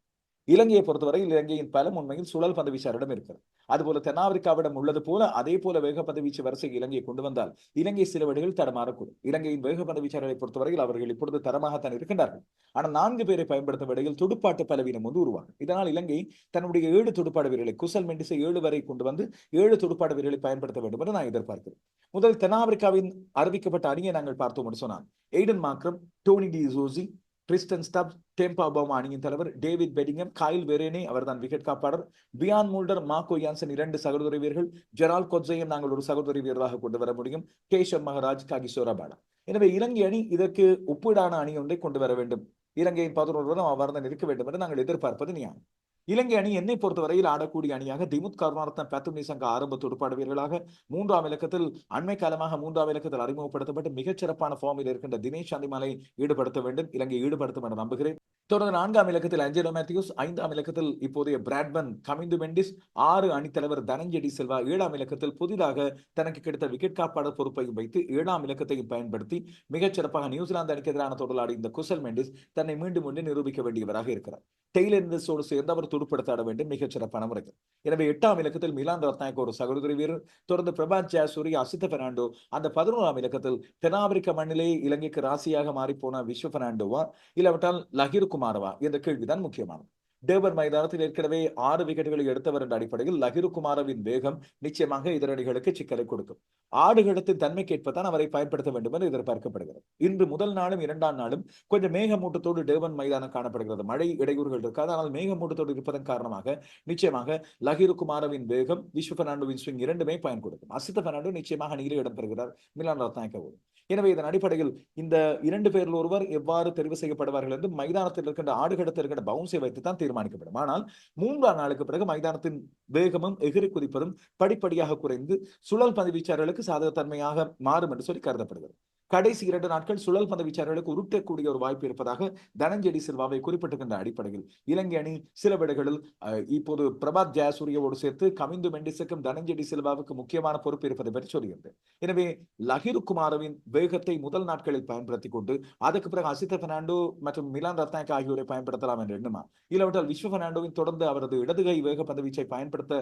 இலங்கையை பொறுத்தவரை இலங்கையின் பலம் உண்மையில் சுழல் பதவிச்சாரிடம் இருக்கிறது. அதுபோல தென்னாப்பிரிக்காவிடம் உள்ளது போல அதே போல வேக பதவீச்சு வரிசை இலங்கையை கொண்டு வந்தால் இலங்கை சில வழிகள் தடமாறக்கூடும். இலங்கையின் வேக பதவிச்சாரரை பொறுத்தவரையில் அவர்கள் இப்பொழுது தரமாகத்தான் இருக்கின்றார்கள். ஆனால் நான்கு பேரை பயன்படுத்தும் இடையில் துடுப்பாட்டு பலவீனம் வந்து உருவாகும். இதனால் இலங்கை தன்னுடைய ஏழு துடுப்பாடு வீரர்களை குசல் மெண்டிசை ஏழு வரை கொண்டு வந்து ஏழு துடுப்பாடு வீரர்களை பயன்படுத்த வேண்டும் என்று நான் எதிர்பார்க்கிறேன். முதல் தென்னாப்பிரிக்காவின் அறிவிக்கப்பட்ட அணியை நாங்கள் பார்த்தோம் என்று சொன்னால் எய்டன் மாக்ரம் டோனி டி ஜோசி கிறிஸ்டன் ஸ்டப் டெம்பா பவுமா அணியின் தலைவர் டேவிட் பெடிங்கம் காயில் வெரேனே அவர்தான் விக்கெட் காப்பாளர் பியான் மூல்டர் மாக்கோ யான்சன் இரண்டு சகோதரி வீரர்கள் ஜெரால் கொட்ஸையும் நாங்கள் ஒரு சகோதரி வீரராக கொண்டு வர முடியும் கேஷவ் மகராஜ் காகிசோராபாடா எனவே இலங்கை அணி இதற்கு ஒப்பீடான அணி ஒன்றை கொண்டு வர வேண்டும். இலங்கையின் பதினோருவரும் அவ்வாறு இருக்க வேண்டும் என்று நாங்கள் எதிர்பார்ப்பது நியாயம். இலங்கை அணி என்னை பொறுத்தவரையில் ஆடக்கூடிய அணியாக திமுத் கருணாரத்ன பேத்தும் சங்க ஆரம்ப துடுப்பாடு வீரர்களாக மூன்றாம் இலக்கத்தில் அண்மை காலமாக மூன்றாம் இலக்கத்தில் அறிமுகப்படுத்தப்பட்டு மிகச்சிறப்பான ஃபார்மில் இருக்கின்ற தினேஷ் சந்திமலை ஈடுபடுத்த வேண்டும் இலங்கை ஈடுபடுத்தும் என நம்புகிறேன். தொடர்ந்து நான்காம் இலக்கத்தில் அஞ்சலோ மேத்யூஸ் ஐந்தாம் இலக்கத்தில் இப்போதைய பிராட்மன் கமிந்து மெண்டிஸ் ஆறு அணித்தலைவர் தனஞ்செடி செல்வா ஏழாம் இலக்கத்தில் புதிதாக தனக்கு கிடைத்த விக்கெட் காப்பாளர் பொறுப்பையும் வைத்து ஏழாம் இலக்கத்தையும் பயன்படுத்தி மிகச்சிறப்பாக நியூசிலாந்து அணிக்கு எதிரான தொடராடி இந்த குசல் மெண்டிஸ் தன்னை மீண்டும் மீண்டும் நிரூபிக்க வேண்டியவராக இருக்கிறார். டெய்லர் சேர்ந்து அவர் துடுப்படுத்த வேண்டும் வேண்டும் பணம் முறைகள் எனவே எட்டாம் இலக்கத்தில் மிலான் ரத்னாயக் ஒரு சகோதரி வீரர் தொடர்ந்து பிரபாத் ஜாசூரி அசித்த பெர்னாண்டோ அந்த பதினோராம் இலக்கத்தில் தென்னாப்பிரிக்க மண்ணிலே இலங்கைக்கு ராசியாக மாறிப்போன விஸ்வ பெர்னாண்டோவா இல்லாவிட்டால் லஹீர் குமாரவா? என்ற கேள்விதான் முக்கியமானது. டேபர் மைதானத்தில் ஏற்கனவே ஆறு விக்கெட்டுகளை எடுத்தவர் என்ற அடிப்படையில் லஹிருகுமாரவின் வேகம் நிச்சயமாக இதரணிகளுக்கு சிக்கலை கொடுக்கும். ஆடுகளத்தின் தன்மைக்கேற்பத்தான் அவரை பயன்படுத்த வேண்டும் என்று எதிர்பார்க்கப்படுகிறது. இன்று முதல் நாளும் இரண்டாம் நாளும் கொஞ்சம் மேகமூட்டத்தோடு டேவன் மைதானம் காணப்படுகிறது. மழை இடையூறுகள் இருக்காது. ஆனால் மேகமூட்டத்தோடு இருப்பதன் காரணமாக நிச்சயமாக லஹிருகுமாரவின் வேகம் விஸ்வ பெர்னாண்டோவின் ஸ்விங் இரண்டுமே பயன் கொடுக்கும். அசித்த பெர்னாண்டோ நிச்சயமாக அணியிலே இடம்பெறுகிறார். மிலான் ரத்னாக்கவோடு எனவே இதன் அடிப்படையில் இந்த இரண்டு பேரில் ஒருவர் எவ்வாறு தெரிவு செய்யப்படுவார்கள் என்று மைதானத்தில் இருக்கின்ற ஆடுகளத்தில் இருக்கின்ற பவுன்ஸை வைத்து தான் தீர்மானிக்கப்படும். ஆனால் மூன்றாம் நாளுக்கு பிறகு மைதானத்தின் வேகமும் எகிரி குதிப்பதும் படிப்படியாக குறைந்து சுழல் பந்துவீச்சாளர்களுக்கு சாதகத்தன்மையாக மாறும் என்று சொல்லி கருதப்படுகிறது. கடைசி இரண்டு நாட்கள் சுழல் பந்து வீச்சாளர்களுக்கு உருட்டக்கூடிய ஒரு வாய்ப்பு இருப்பதாக தனஞ்செடி சில்வாவை குறிப்பிட்டிருக்கின்ற அடிப்படையில். இலங்கை அணி சில விடைகளில் இப்போது பிரபாத் ஜெயசூரியவோடு சேர்த்து கவிந்து மெண்டிஸுக்கும் தனஞ்செடி சில்வாவுக்கு முக்கியமான பொறுப்பு இருப்பதை பற்றி சொல்கிறது எனவே லஹிரு குமாரவின் வேகத்தை முதல் நாட்களில் பயன்படுத்திக் கொண்டு அதுக்கு பிறகு அசித்த பெர்னாண்டோ மற்றும் மிலான் ரத்னாக் ஆகியோரை பயன்படுத்தலாம் என்று எண்ணுமா? இல்லாவிட்டால் விஸ்வ பெர்னாண்டோவின் தொடர்ந்து அவரது இடதுகை வேக பந்துவீச்சை பயன்படுத்த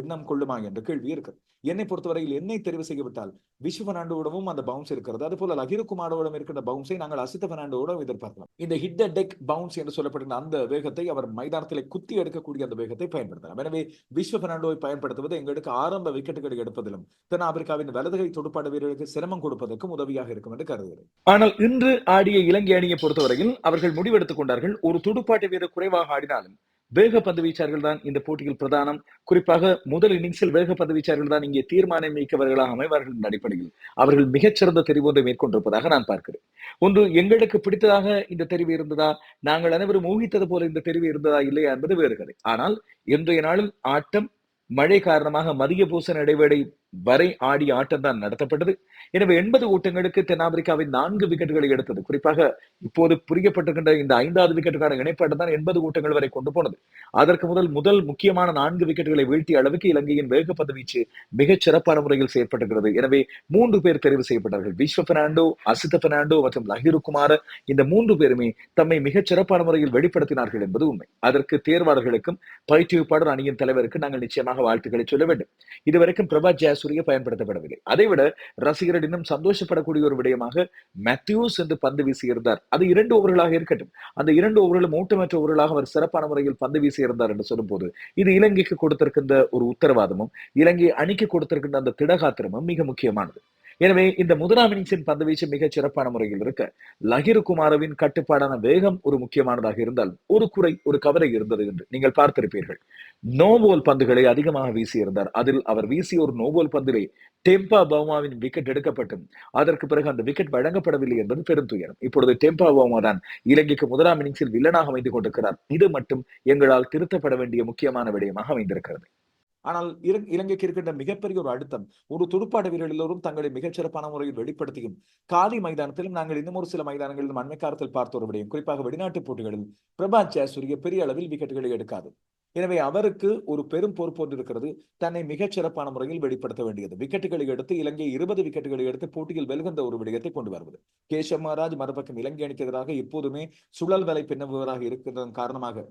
எண்ணம் கொள்ளுமா என்ற கேள்வி இருக்கு. என்னை பொறுத்தவரையில் என்னை தெரிவு செய்யவிட்டால் விஸ்வ பெர்னாண்டோவிடமும் அந்த பவுன்ஸ் இருக்கிறது. அதுபோல லஹிரு குமாரோவிடம் இருக்கின்ற பவுன்ஸை நாங்கள் அசித்த பெர்னாண்டோடும் எதிர்பார்க்கலாம். இந்த ஹிட் டெக் பவுன்ஸ் என்று சொல்லப்படுகிற அந்த வேகத்தை அவர் மைதானத்தில் குத்தி எடுக்கக்கூடிய அந்த வேகத்தை பயன்படுத்தலாம். எனவே விஸ்வ பெர்னாண்டோவை பயன்படுத்துவது எங்களுக்கு ஆரம்ப விக்கெட்டுகளை எடுப்பதிலும் தென்னாப்பிரிக்காவின் வலதுகை தொடுப்பாடு வீரர்களுக்கு சிரமம் கொடுப்பதற்கும் உதவியாக இருக்கும் என்று கருதுகிறேன். ஆனால் இன்று ஆடிய இலங்கை அணியை பொறுத்தவரையில் அவர்கள் முடிவெடுத்துக் கொண்டார்கள். ஒரு துடுப்பாட்டு வீரர் குறைவாக ஆடினாலும் வேக பந்து வீச்சார்கள் தான் இந்த போட்டியில் பிரதானம். குறிப்பாக முதல் இன்னிங்ஸில் வேக பந்து வீச்சார்கள் தான் இங்கே தீர்மானம் மிக்கவர்களாக அமைவார்கள் என்ற அடிப்படையில் அவர்கள் மிகச்சிறந்த தெரிவு ஒன்றை மேற்கொண்டிருப்பதாக நான் பார்க்கிறேன். ஒன்று எங்களுக்கு பிடித்ததாக இந்த தெரிவு இருந்ததா? நாங்கள் அனைவரும் ஊகித்தது போல இந்த தெரிவு இருந்ததா? இல்லையா என்பது வேறு கதை. ஆனால் இன்றைய நாளில் ஆட்டம் மழை காரணமாக மதிய பூசண இடைவேளை வரை ஆடி ஆட்டம் தான் நடத்தப்பட்டது. எனவே எண்பது ஓட்டங்களுக்கு தென்னாப்பிரிக்காவின் நான்கு விக்கெட்டுகளை எடுத்தது. குறிப்பாக இப்போது புரியப்பட்டிருக்கின்ற இந்த ஐந்தாவது விக்கெட்டுக்கான இணைப்பாட்டம் தான் எண்பது ஓட்டங்கள் வரை கொண்டு போனது. அதற்கு முதல் முதல் முக்கியமான நான்கு விக்கெட்டுகளை வீழ்த்திய அளவுக்கு இலங்கையின் வேகப்பந்து வீச்சு மிகச் சிறப்பான முறையில் செயற்பட்டிருக்கிறது. எனவே மூன்று பேர் தெரிவு செய்யப்பட்டார்கள். விஸ்வ பெர்னாண்டோ அசித பெர்னாண்டோ மற்றும் லஹிரு குமார் இந்த மூன்று பேருமே தம்மை மிகச் சிறப்பான முறையில் வெளிப்படுத்தினார்கள் என்பது உண்மை. அதற்கு தேர்வாளர்களுக்கும் பயிற்றுவிப்பாளர் அணியின் தலைவருக்கு நாங்கள் நிச்சயமாக வாழ்த்துக்களை சொல்ல வேண்டும். இதுவரைக்கும் பிரபா சுரிய பயன்படுத்தப்படவில்லை. அதைவிட ரசிகர்கள் இன்னும் சந்தோஷப்படக்கூடிய ஒரு விடயமாக மேத்யூஸ் என்று பந்து வீசியிருந்தார். அது இரண்டு ஓவர்களாக இருக்கட்டும். அந்த இரண்டு ஓவர்களும் ஓட்டமற்ற ஓவர்களாக அவர் சிறப்பான முறையில் பந்து வீசியிருந்தார் என்று சொல்லும்போது இது இலங்கைக்கு கொடுத்திருக்கின்ற ஒரு உத்தரவாதமும் இலங்கை அணிக்கு கொடுத்திருக்கின்ற அந்த திடகாத்திரமும் மிக முக்கியமானது. எனவே இந்த முதலாம் இன்னிங்ஸின் பந்துவீச்சு மிகச் சிறப்பான முறையில் இருக்க லஹிர் குமாரவின் கட்டுப்பாடான வேகம் ஒரு முக்கியமானதாக இருந்தால் ஒரு குறை ஒரு கவலை இருந்தது என்று நீங்கள் பார்த்திருப்பீர்கள். நோபோல் பந்துகளை அதிகமாக வீசியிருந்தார். அதில் அவர் வீசிய ஒரு நோபோல் பந்திலே டெம்பா பவுமாவின் விக்கெட் எடுக்கப்பட்டும். அதற்கு பிறகு அந்த விக்கெட் வழங்கப்படவில்லை என்பது பெரும் துயரம். இப்பொழுது டெம்பா பவுமா தான் இலங்கைக்கு முதலாம் இன்னிங்ஸில் வில்லனாக அமைந்து கொண்டிருக்கிறார். இது மட்டும் எங்களால் திருத்தப்பட வேண்டிய முக்கியமான விடயமாக அமைந்திருக்கிறது. ஆனால் இலங்கைக்கு இருக்கின்ற மிகப்பெரிய ஒரு அழுத்தம் ஒரு துடுப்பாட்ட வீரர்கள் எல்லோரும் தங்களை மிகச்சிறப்பான முறையில் வெளிப்படுத்தியும் காலி மைதானத்திலும் நாங்கள் இன்னும் ஒரு சில மைதானங்களிலும் அண்மை காலத்தில் பார்த்த ஒரு விடயம் குறிப்பாக வெளிநாட்டு போட்டிகளில் பிரபா ஜாசூரிய பெரிய அளவில் விக்கெட்டுகளை எடுக்காது. எனவே அவருக்கு ஒரு பெரும் பொறுப்பொன்று இருக்கிறது தன்னை மிகச் சிறப்பான முறையில் வெளிப்படுத்த வேண்டியது. விக்கெட்டுகளை எடுத்து இலங்கை இருபது விக்கெட்டுகளை எடுத்து போட்டியில் வெல்கின்ற ஒரு விடயத்தை கொண்டு வருவது. கேஷவ் மகாராஜ் மறுபக்கம் இலங்கை அணிக்கு எதிராக எப்போதுமே சுழல் வலை பின்னவராக இருக்கிறதன் காரணமாக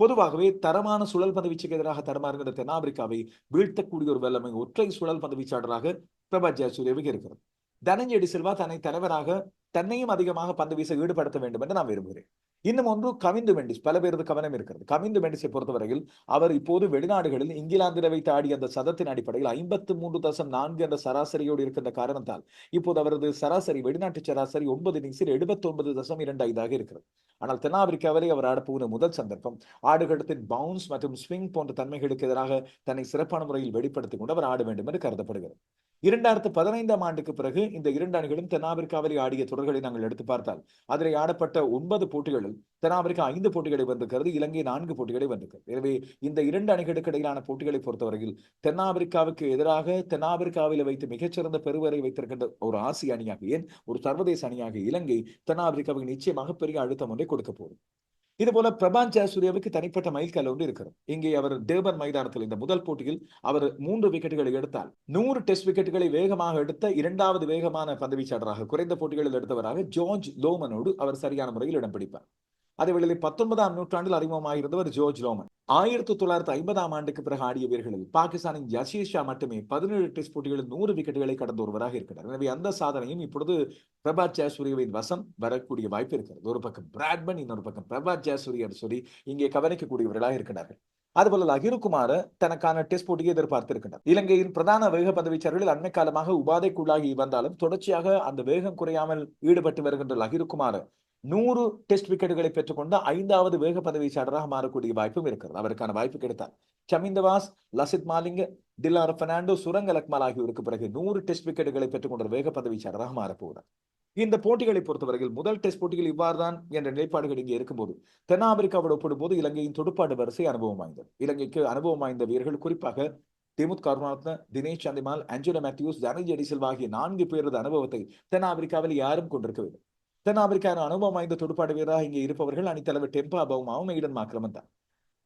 பொதுவாகவே தரமான சுழல் பந்து வீச்சுக்கு எதிராக தரமாறுகின்ற தென்னாப்பிரிக்காவை வீழ்த்தக்கூடிய ஒரு வல்லமை ஒற்றை சுழல் பந்து வீச்சாளராக பிரபா ஜெயசூரியவுக்கு இருக்கிறது. தனஞ்செடி செல்வா தன்னை தலைவராக தன்னையும் அதிகமாக பந்து வீச ஈடுபடுத்த வேண்டும் என்று நான் விரும்புகிறேன். இன்னும் ஒன்று கவிந்து மெண்டிஸ். பல பேரது கவனம் இருக்கிறது. கவிந்து மெண்டிஸை பொறுத்தவரையில் அவர் இப்போது வெளிநாடுகளில் இங்கிலாந்தில் வைத்து ஆடிய அந்த சதத்தின் அடிப்படையில் ஐம்பத்து மூன்று தசம் நான்கு என்ற சராசரியோடு இருக்கின்ற காரணத்தால் இப்போது அவரது சராசரி வெளிநாட்டு சராசரி ஒன்பது இன்னிங்ஸில் எழுபத்தி ஒன்பது தசம் இரண்டு ஐந்தாக இருக்கிறது. ஆனால் தென்னாப்பிரிக்காவிலே அவர் ஆடப்போகிற முதல் சந்தர்ப்பம் ஆடுகளத்தின் பவுன்ஸ் மற்றும் ஸ்விங் போன்ற தன்மைகளுக்கு எதிராக தன்னை சிறப்பான முறையில் வெளிப்படுத்திக் கொண்டு அவர் ஆட வேண்டும் என்று கருதப்படுகிறது. இரண்டாயிரத்து பதினைந்தாம் ஆண்டுக்கு பிறகு இந்த இரண்டு அணிகளும் தென்னாப்பிரிக்காவிலே ஆடிய தொடர்களை நாங்கள் எடுத்து பார்த்தால் அதில் ஆடப்பட்ட ஒன்பது போட்டிகளில் தென்னாப்பிரிக்கா ஐந்து போட்டிகளை வந்திருக்கிறது இலங்கை நான்கு போட்டிகளை வந்திருக்கிறது எனவே இந்த இரண்டு அணிகளுக்கு இடையிலான போட்டிகளை பொறுத்தவரையில் தென்னாப்பிரிக்காவுக்கு எதிராக தென்னாப்பிரிக்காவில் வைத்து மிகச்சிறந்த பெருவரை வைத்திருக்கின்ற ஒரு ஆசிய அணியாக ஏன்? ஒரு சர்வதேச அணியாக இலங்கை தென்னாப்பிரிக்காவுக்கு நிச்சயமாக பெரிய அழுத்தம் ஒன்றை கொடுக்க போகும் இது போல பிரபான் ஜாசூரியாவுக்கு தனிப்பட்ட மைல்கல் ஒன்று இருக்கிறது. இங்கே அவர் டேபன் மைதானத்தில் இந்த முதல் போட்டியில் அவர் மூன்று விக்கெட்டுகளை எடுத்தால் நூறு டெஸ்ட் விக்கெட்டுகளை வேகமாக எடுத்த இரண்டாவது வேகமான பந்துவீச்சாளராக குறைந்த போட்டிகளில் எடுத்தவராக ஜார்ஜ் லோமனோடு அவர் சரியான முறையில் இடம் பிடிப்பார். அதே வேளையில் பத்தொன்பதாம் நூற்றாண்டில் அறிமுகமாயிருந்தவர் ஜோர்ஜ் லோமன். ஆயிரத்தி தொள்ளாயிரத்தி ஐம்பதாம் ஆண்டுக்கு பிறகு ஆடிய வீரர்களில் பாகிஸ்தானின் ஜசீர் ஷா மட்டுமே பதினேழு டெஸ்ட் போட்டிகளில் நூறு விக்கெட்டுகளை கடந்த ஒருவராக இருக்கிறார். எனவே அந்த சாதனையும் இப்பொழுது பிரபாத் ஜாசூரியவின் வசம் வரக்கூடிய வாய்ப்பு இருக்கிறது. ஒரு பக்கம் பிராட்மன் இன்னொரு பக்கம் பிரபாத் ஜாசூரிய என்று சொல்லி இங்கே கவனிக்கக்கூடியவர்களாக இருக்கிறார்கள். அதுபோல லகிருக்குமார தனக்கான டெஸ்ட் போட்டியை எதிர்பார்த்திருக்கின்றார் இலங்கையின் பிரதான வேக பந்து அண்மை காலமாக உபாதைக்குள்ளாகி வந்தாலும் தொடர்ச்சியாக அந்த வேகம் குறையாமல் ஈடுபட்டு வருகின்ற லகிருக்குமார நூறு டெஸ்ட் விக்கெட்டுகளை பெற்றுக்கொண்ட ஐந்தாவது வேக பந்து மாறக்கூடிய வாய்ப்பும் இருக்கிறது. அவருக்கான வாய்ப்பு கிடைத்தார். சமிந்தவாஸ் லசித் மாலிங்க டில்லார் பெர்னாண்டோ சுரங்க லக்மால் ஆகியோருக்கு பிறகு நூறு டெஸ்ட் விக்கெட்டுகளை பெற்றுக்கொண்ட வேக பந்து வீச்சாளராக மாறப்போகிறார். இந்த போட்டிகளை பொறுத்தவரையில் முதல் டெஸ்ட் போட்டிகள் இவ்வாறுதான் என்ற நிலைப்பாடுகள் இங்கே இருக்கும்போது தென்னாப்பிரிக்காவோடு ஒப்பிடும்போது இலங்கையின் துடுப்பாடு வரிசை அனுபவம் வாய்ந்தது. இலங்கைக்கு அனுபவம் வாய்ந்த வீரர்கள் குறிப்பாக திமுத் கருணாரத்ன தினேஷ் சந்திமால் ஆஞ்சலோ மேத்யூஸ் தனஞ்சு அடிசில்வா ஆகிய நான்கு பேரது அனுபவத்தை தென்னாப்பிரிக்காவில் யாரும் கொண்டிருக்கவில்லை. தென்னாப்பிரிக்காவின் அனுபவம் வாய்ந்த துடுப்பாடு வீரராக இங்கே இருப்பவர்கள் அணித்தலைவர் டெம்பா பவுமாவும் எய்டன் மாக்கிரமன் தான்.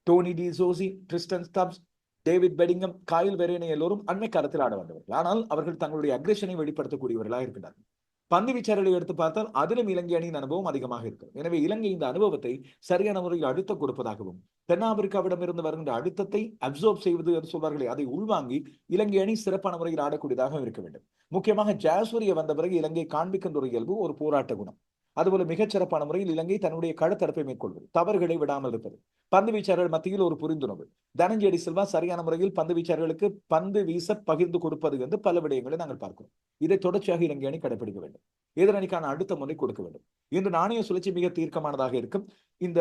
Tony de சோசி Kristen Stubbs David Bedingham Kyle வெரேனை எல்லோரும் அண்மை காலத்தில் ஆட வந்தவர்கள். ஆனால் அவர்கள் தங்களுடைய அக்ரேஷனை வெளிப்படுத்தக்கூடியவர்களாக இருக்கிறார்கள் பந்து வீச்சாளர்களை எடுத்து பார்த்தால் அதிலும் இலங்கை அணியின் அனுபவம் அதிகமாக இருக்கும். எனவே இலங்கை இந்த அனுபவத்தை சரியான முறையில் அழுத்தம் கொடுப்பதாகவும் தென்னாப்பிரிக்காவிடமிருந்து வருகின்ற அழுத்தத்தை அப்சர்வ் செய்வது என்று சொல்வார்களே அதை உள்வாங்கி இலங்கை அணி சிறப்பான முறையில் ஆடக்கூடியதாக இருக்க வேண்டும். முக்கியமாக ஜாசூரிய வந்த பிறகு இலங்கை காண்பிக்கின்ற ஒரு இயல்பு ஒரு போராட்ட குணம். அதுபோல மிகச்சிறப்பான முறையில் இலங்கை தன்னுடைய கழுத்தடுப்பை மேற்கொள்வது. தவறுகளை விடாமல் இருப்பது. பந்து வீச்சாளர்கள் மத்தியில் ஒரு புரிந்துணர்வு. தனஞ்செடி செல்வா சரியான முறையில் பந்து வீச்சாளர்களுக்கு பந்து வீச பகிர்ந்து கொடுப்பது என்று பல விடயங்களை நாங்கள் பார்க்கிறோம். இதை தொடர்ச்சியாக இலங்கை அணி கடைபிடிக்க வேண்டும். எதிரணிக்கான அடுத்த முறை கொடுக்க வேண்டும். இந்த நாணய சுழற்சி மிக தீர்க்கமானதாக இருக்கும். இந்த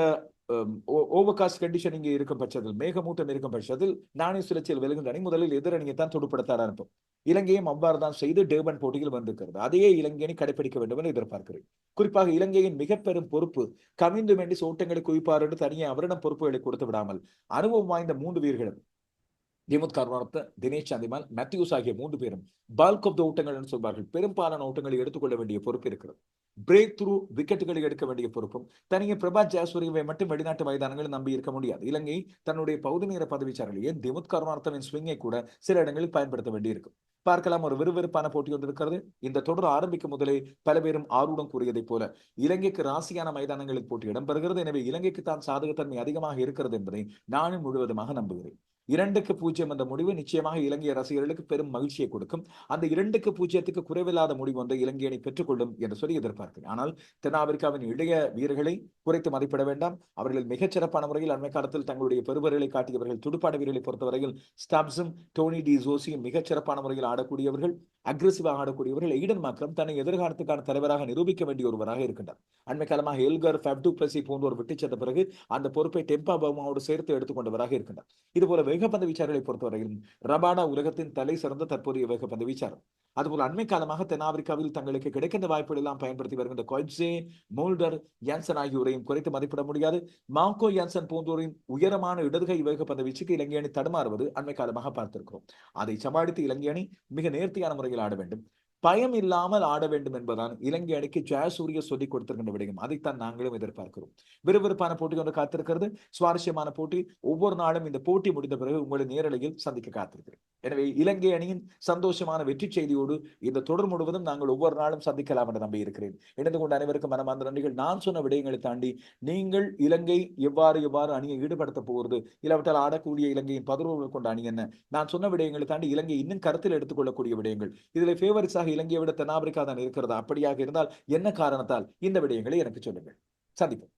ஓவர்காஸ்ட் கண்டிஷன் இங்கே இருக்கும் பட்சத்தில் மேகமூட்டம் இருக்கும் பட்சத்தில் நாணய சுழற்சியில் விலகுந்த அணி முதலில் எதிரணியை தான் தொடுப்படுத்த ஆரம்பம் இலங்கையும் அவ்வாறு தான் செய்து டேபன் போட்டியில் வந்திருக்கிறது. அதையே இலங்கை அணி கடைபிடிக்க வேண்டும் என எதிர்பார்க்கிறேன். குறிப்பாக இலங்கையின் மிக பெரும் பொறுப்பு கவிந்து வேண்டி ஓட்டங்களை குவிப்பார் என்று தனியே அவரிடம் பொறுப்புகளை கொடுத்து விடாமல் அனுபவம் வாய்ந்த மூன்று வீரர்களும் திமுத் கருணாரத்த தினேஷ் சந்திமால் மேத்யூஸ் ஆகிய மூன்று பேரும் பல்க் ஆஃப் த ஓட்டங்கள் என்று சொல்வார்கள். பெரும்பாலான ஓட்டங்களை எடுத்துக்கொள்ள வேண்டிய பொறுப்பு இருக்கிறது. பிரேக் த்ரூ விக்கெட்டுகளை எடுக்க வேண்டிய பொறுப்பும் தனியே பிரபாத் ஜாஸ்வரியை மட்டும் வெளிநாட்டு மைதானங்களில் நம்பி இருக்க முடியாது. இலங்கை தன்னுடைய பகுதி நேர பதவிச்சாரலையே ஏன் திமுத் கருணார்த்தவின் ஸ்விங்கை கூட சில இடங்களில் பயன்படுத்த வேண்டியிருக்கும். பார்க்கலாம். ஒரு விறுவிறுப்பான போட்டி வந்திருக்கிறது இந்த தொடர் ஆரம்பிக்கும் முதலே பல பேரும் ஆர்வம் கூறியதைப் போல இலங்கைக்கு ராசியான மைதானங்களில் போட்டி இடம்பெறுகிறது. எனவே இலங்கைக்கு தான் சாதகத்தன்மை அதிகமாக இருக்கிறது என்பதை நானும் முழுவதுமாக நம்புகிறேன். இரண்டுக்கு பூஜ்ஜியம் என்ற முடிவு நிச்சயமாக இலங்கை ரசிகர்களுக்கு பெரும் மகிழ்ச்சியை கொடுக்கும். அந்த இரண்டுக்கு பூஜ்ஜியத்துக்கு குறைவில்லாத முடிவு வந்து இலங்கை அணி பெற்றுக்கொள்ளும் என்று சொல்லி எதிர்பார்க்கிறேன். ஆனால் தென்னாப்பிரிக்காவின் இளைய வீரர்களை குறைத்து மதிப்பிட வேண்டாம். அவர்கள் மிகச் சிறப்பான முறையில் அண்மை காலத்தில் தங்களுடைய பெருவர்களை காட்டியவர்கள் துடுப்பாட வீரர்களை பொறுத்தவரையில் ஸ்டாப்ஸும் டோனி டி ஜோசியும் மிகச் சிறப்பான முறையில் ஆடக்கூடியவர்கள். அக்ரெசிவாக ஆடக்கூடியவர்கள் ஈடன் மாத்திரம் தன்னை எதிர்காலத்துக்கான தலைவராக நிரூபிக்க வேண்டிய ஒருவராக இருக்கின்றார். அண்மை காலமாக எல்கர் ஃபெப்டு பிளஸி போன்றோர் விட்டுச் சென்ற பிறகு அந்த பொறுப்பை டெம்பா பவுமாவோடு சேர்த்து எடுத்துக்கொண்டவராக இருக்கின்றார். இதுபோல வேகப்பந்து விசாரங்களை பொறுத்தவரையிலும் ரபாடா உலகத்தின் தலை சிறந்த தற்போதைய வேகப்பந்து வீச்சாளர். அதுபோல் அண்மை காலமாக தென்னாப்பிரிக்காவில் தங்களுக்கு கிடைக்கின்ற வாய்ப்புகள் எல்லாம் பயன்படுத்தி வருகின்ற கொய்சே மோல்டர் யான்சன் ஆகியோரையும் குறைத்து மதிப்பிட முடியாது. மாங்கோ யான்சன் போன்றோரின் உயரமான இடதுகை வேகப்பந்த வீச்சுக்கு இலங்கை அணி தடுமாறுவது அண்மை காலமாக பார்த்திருக்கிறோம். அதை சமாளித்து இலங்கை அணி மிக நேர்த்தியான முறையில் ஆட வேண்டும். பயம் இல்லாமல் ஆட வேண்டும் என்பதான் இலங்கை அணிக்கு ஜெயசூரிய சொல்லி கொடுத்திருக்கின்ற விடயம். அதைத்தான் நாங்களும் எதிர்பார்க்கிறோம். விறுவிறுப்பான போட்டி ஒன்று காத்திருக்கிறது. சுவாரஸ்யமான போட்டி. ஒவ்வொரு நாளும் இந்த போட்டி முடிந்த பிறகு உங்களை நேரலையில் சந்திக்க காத்திருக்கிறேன். எனவே இலங்கை அணியின் சந்தோஷமான வெற்றி செய்தியோடு இந்த தொடர் முழுவதும் நாங்கள் ஒவ்வொரு நாளும் சந்திக்கலாம் என்று நம்பி இருக்கிறேன் இணைந்து கொண்ட அனைவருக்கும் மனமார்ந்த நன்றிகள். நான் சொன்ன விடயங்களை தாண்டி நீங்கள் இலங்கை எவ்வாறு எவ்வாறு அணியை ஈடுபடுத்த போகிறது இல்லாவிட்டால் ஆடக்கூடிய இலங்கையின் பதினோரு கொண்ட அணி என்ன? நான் சொன்ன விடயங்களை தாண்டி இலங்கை இன்னும் கருத்தில் எடுத்துக்கொள்ளக்கூடிய விடயங்கள். இதில் ஃபேவரிட்ஸாக இலங்கையை விட தென்னாப்பிரிக்கா தான் இருக்கிறதா? அப்படியாக இருந்தால் என்ன காரணத்தால்? இந்த விடயங்களை எனக்கு சொல்லுங்கள். சந்திப்போம்.